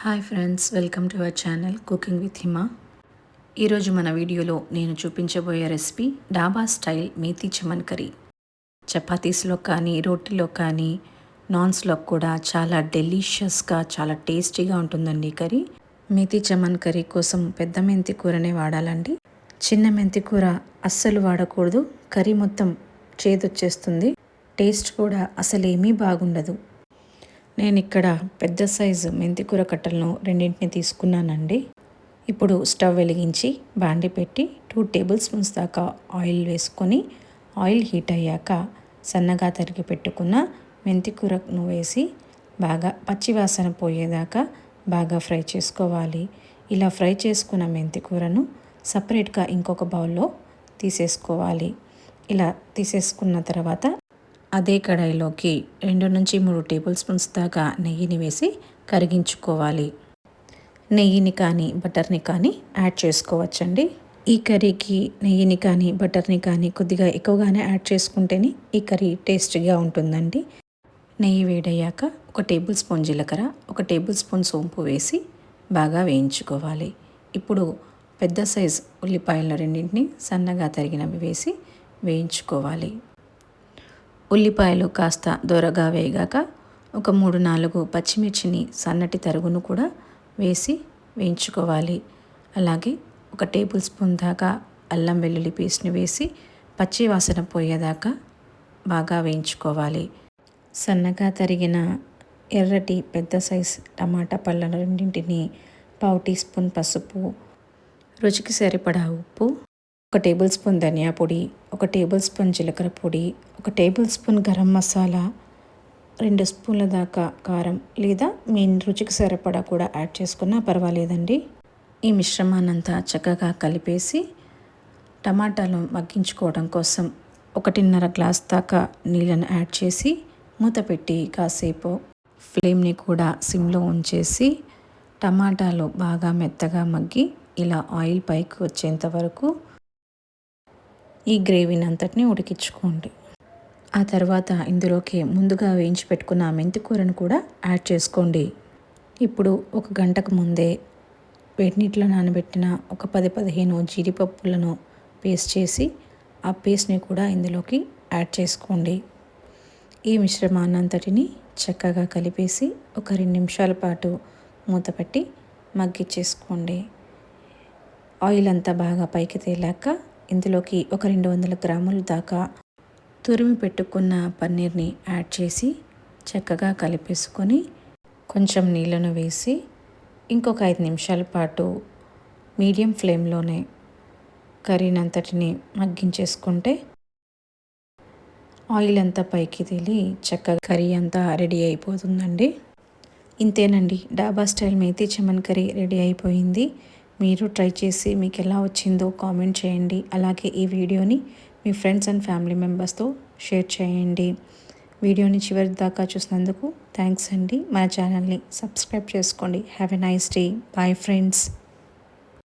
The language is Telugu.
Hi friends welcome to our channel cooking with Hima. ఈరోజు మన వీడియోలో నేను చూపించబోయే recipe dhaba style methi chaman curry. చపాతీస్లో కానీ రోటీలో కానీ నాన్స్లో కూడా చాలా డెలిషియస్గా చాలా టేస్టీగా ఉంటుందండి కర్రీ. మేతి చమన్ కర్రీ కోసం పెద్ద మెంతి కూరనే వాడాలండి. చిన్న మెంతి కూర అస్సలు వాడకూడదు. కర్రీ మొత్తం చేదొచ్చేస్తుంది. టేస్ట్ కూడా అసలేమీ బాగుండదు. నేను ఇక్కడ పెద్ద సైజు మెంతికూర కట్టలను రెండింటిని తీసుకున్నానండి. ఇప్పుడు స్టవ్ వెలిగించి బాండి పెట్టి టూ టేబుల్ స్పూన్స్ దాకా ఆయిల్ వేసుకొని ఆయిల్ హీట్ అయ్యాక సన్నగా తరిగి పెట్టుకున్న మెంతికూరను వేసి బాగా పచ్చివాసన పోయేదాకా బాగా ఫ్రై చేసుకోవాలి. ఇలా ఫ్రై చేసుకున్న మెంతికూరను సపరేట్గా ఇంకొక బౌల్లో తీసేసుకోవాలి. ఇలా తీసేసుకున్న తర్వాత అదే కడాయిలోకి రెండు నుంచి మూడు టేబుల్ స్పూన్స్ దాకా నెయ్యిని వేసి కరిగించుకోవాలి. నెయ్యిని కానీ బటర్ని కానీ యాడ్ చేసుకోవచ్చండి. ఈ కర్రీకి నెయ్యిని కానీ బటర్ని కానీ కొద్దిగా ఎక్కువగానే యాడ్ చేసుకుంటేనే ఈ కర్రీ టేస్టీగా ఉంటుందండి. నెయ్యి వేడయ్యాక ఒక టేబుల్ స్పూన్ జీలకర్ర ఒక టేబుల్ స్పూన్ సోంపు వేసి బాగా వేయించుకోవాలి. ఇప్పుడు పెద్ద సైజ్ ఉల్లిపాయలు రెండింటిని సన్నగా తరిగినవి వేసి వేయించుకోవాలి. ఉల్లిపాయలు కాస్త దొరగా వేగాక ఒక మూడు నాలుగు పచ్చిమిర్చిని సన్నటి తరుగును కూడా వేసి వేయించుకోవాలి. అలాగే ఒక టేబుల్ స్పూన్ దాకా అల్లం వెల్లుల్లి పేస్ట్ని వేసి పచ్చి వాసన పోయేదాకా బాగా వేయించుకోవాలి. సన్నగా తరిగిన ఎర్రటి పెద్ద సైజ్ టమాటా పళ్ళ రెండింటిని పావు టీ స్పూన్ పసుపు రుచికి సరిపడా ఉప్పు ఒక టేబుల్ స్పూన్ ధనియా పొడి ఒక టేబుల్ స్పూన్ జీలకర్ర పొడి ఒక టేబుల్ స్పూన్ గరం మసాలా రెండు స్పూన్ల దాకా కారం లేదా మీ రుచికి సరిపడా కూడా యాడ్ చేసుకున్నా పర్వాలేదండి. ఈ మిశ్రమాన్నంతా చక్కగా కలిపేసి టమాటాలు మగ్గించుకోవడం కోసం ఒకటిన్నర గ్లాస్ దాకా నీళ్ళను యాడ్ చేసి మూత పెట్టి కాసేపు ఫ్లేమ్ని కూడా సిమ్లో ఉంచేసి టమాటాలు బాగా మెత్తగా మగ్గి ఇలా ఆయిల్ పైకి వచ్చేంత వరకు ఈ గ్రేవీని అంతటిని ఉడికించుకోండి. ఆ తర్వాత ఇందులోకి ముందుగా వేయించి పెట్టుకున్న మెంతి కూరను కూడా యాడ్ చేసుకోండి. ఇప్పుడు ఒక గంటకు ముందే వేడి నీటిలో నానబెట్టిన ఒక పది పదిహేను జీడిపప్పులను పేస్ట్ చేసి ఆ పేస్ట్ని కూడా ఇందులోకి యాడ్ చేసుకోండి. ఈ మిశ్రమాన్నంతటిని చక్కగా కలిపేసి ఒక రెండు నిమిషాల పాటు మూత పెట్టి మగ్గిచ్చేసుకోండి. ఆయిల్ అంతా బాగా పైకి తేలాక ఇందులోకి ఒక రెండు వందల గ్రాముల దాకా తురిమి పెట్టుకున్న పన్నీర్ని యాడ్ చేసి చక్కగా కలిపేసుకొని కొంచెం నీళ్ళను వేసి ఇంకొక ఐదు నిమిషాల పాటు మీడియం ఫ్లేమ్లోనే కర్రీని అంతటిని మగ్గించేసుకుంటే ఆయిల్ అంతా పైకి తేలి చక్కగా కర్రీ అంతా రెడీ అయిపోతుందండి. ఇంతేనండి. Dhaba style methi chaman curry ready అయిపోయింది. మీరు ట్రై చేసి మీకు ఎలా వచ్చిందో కామెంట్ చేయండి. అలాగే ఈ వీడియోని మీ ఫ్రెండ్స్ అండ్ ఫ్యామిలీ మెంబర్స్తో షేర్ చేయండి. వీడియోని చివరి దాకా చూసినందుకు థ్యాంక్స్ అండి. మన ఛానల్ని సబ్స్క్రైబ్ చేసుకోండి. Have a nice day. Bye friends.